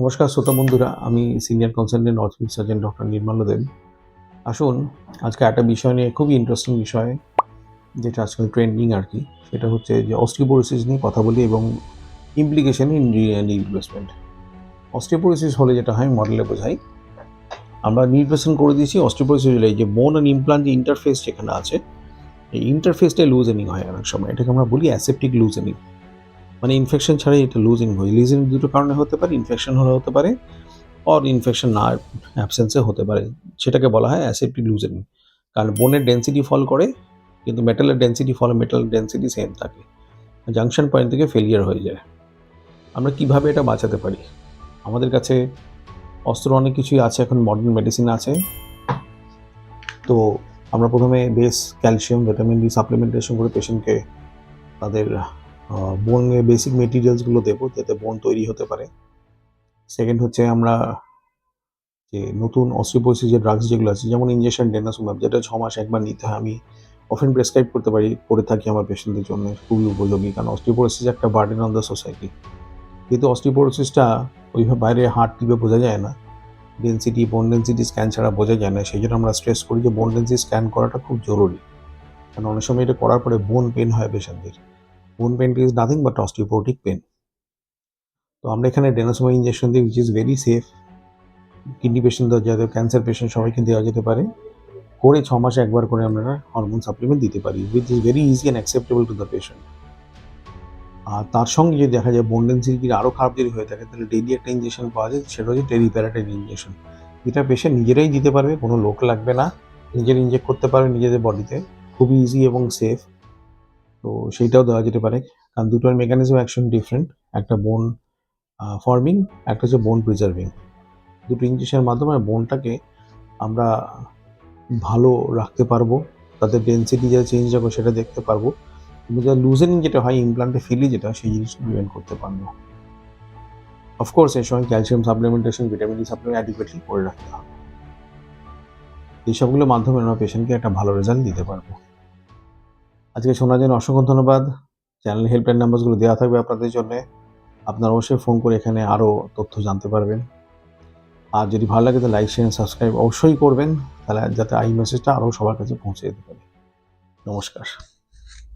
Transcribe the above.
নমস্কার শ্রোতা বন্ধুরা, আমি senior consultant orthopaedic surgeon doctor Nirmalya Deb. আসুন, আজকে একটা বিষয় নিয়ে খুবই ইন্টারেস্টিং বিষয়, যেটা আজকাল ট্রেন্ডিং আর কি, সেটা হচ্ছে যে অস্টিওপোরোসিস নিয়ে কথা বলি এবং implication in knee replacement osteoporosis হলে যেটা হয় মডেলে বোঝাই, আমরা রিপ্লেসমেন্ট করে দিয়েছি অস্টিওপোরোসিস হলে, যে বোন অ্যান্ড ইমপ্লান্ট যে ইন্টারফেস যেখানে আছে, এই ইন্টারফেসটা লুজেনিং হয় অনেক সময়। এটাকে আমরা বলি অ্যাসেপ্টিক লুজেনিং মানে ইনফেকশন ছাড়াই এটা লুজিং হয়। লিজিং দুটো কারণে হতে পারে ইনফেকশন হলে হতে পারে অর ইনফেকশন না অ্যাবসেন্সে হতে পারে। সেটাকে বলা হয় অ্যাসেপ্টিক লুজেনিং কারণ বোনের ডেন্সিটি ফল করে, কিন্তু মেটালের density fall metal density same থাকে। জাংশন পয়েন্ট থেকে ফেলিয়ার হয়ে যায়। আমরা কীভাবে এটা বাঁচাতে পারি? আমাদের কাছে অস্ত্র অনেক কিছুই আছে, এখন মডার্ন মেডিসিন আছে। তো আমরা প্রথমে বেশ ক্যালসিয়াম ভিটামিন ডি সাপ্লিমেন্টেশন করে পেশেন্টকে তাদের বোনের বেসিক মেটেরিয়ালসগুলো দেবো যাতে বোন তৈরি হতে পারে। সেকেন্ড হচ্ছে আমরা যে নতুন অস্ট্রিওপোসিস যে ড্রাগস যেগুলো আছে, যেমন ইঞ্জেকশন ডেনাসুমাব যেটা ছ মাস একবার নিতে হয়। আমি অফেন প্রেসক্রাইব করতে পারি, করে থাকি আমার পেশেন্টদের জন্য, খুবই উপযোগী। কারণ অস্ট্রিওপোরোসিস একটা বার্ডেন অন দ্য সোসাইটি কিন্তু অস্ট্রিওপোরোসিসটা ওইভাবে বাইরে হার্ট টিপে বোঝা যায় না ডেন্সিটি বোন ডেন্সিটি স্ক্যান ছাড়া বোঝা যায় না, সেই জন্য আমরা স্ট্রেস করি যে বোন ডেন্সিটি স্ক্যান করাটা খুব জরুরি। কারণ অনেক সময় এটা করার পরে বোন পেন হয় পেশেন্টদের bone pain is nothing but osteoporotic pain তো আমরা এখানে ডেনাসমা ইঞ্জেকশন দিই which is very safe kidney patient দেওয়া যাতে ক্যান্সার পেশেন্ট সবাইকে দেওয়া যেতে পারে। করে ছ মাসে একবার করে আমরা হরমোন সাপ্লিমেন্ট দিতে পারি which is very easy and acceptable to the patient আর তার সঙ্গে যদি দেখা যায় বোন ডেন্সিটি যদি আরও খারাপ যদি হয়ে থাকে, তাহলে ডেইলি একটা ইঞ্জেকশন পাওয়া যায়, সেটা হচ্ছে টেরিপ্যারাটাইন ইঞ্জেকশন যেটা পেশেন্ট নিজেরাই দিতে পারবে, কোনো লোক লাগবে না। নিজের ইনজেক্ট করতে পারবে নিজেদের বডিতে খুবই ইজি এবং সেফ তো সেইটাও দেওয়া যেতে পারে। কারণ দুটোর মেকানিজম অ্যাকশন ডিফারেন্ট একটা বোন ফর্মিং একটা হচ্ছে বোন প্রিজার্ভিং দুটো ইঞ্জেকশনের মাধ্যমে বোনটাকে আমরা ভালো রাখতে পারব, তাদের ডেন্সিটি যা চেঞ্জ হবে সেটা দেখতে পারব। কিন্তু যা লুজেনিং যেটা হয় ইমপ্লান্টে ফিলি যেটা সেই জিনিসটা প্রিভেন্ট করতে পারব। অফকোর্স এর সময় calcium supplementation vitamin D supplement adequately করে রাখতে হবে। এইসবগুলোর মাধ্যমে আমরা পেশেন্টকে একটা ভালো রেজাল্ট দিতে পারব। আজকে শোনার জন্য অসংখ্য ধন্যবাদ। চ্যানেল হেল্পলাইন নাম্বারগুলো দেওয়া থাকবে আপনাদের জন্য। আপনারা অবশ্যই ফোন করে এখানে আরও তথ্য জানতে পারবেন। আর যদি ভালো লাগে তো লাইক শেয়ার সাবস্ক্রাইব অবশ্যই করবেন। তাহলে যাতে এই মেসেজটা আরও সবার কাছে পৌঁছে যেতে পারে। নমস্কার।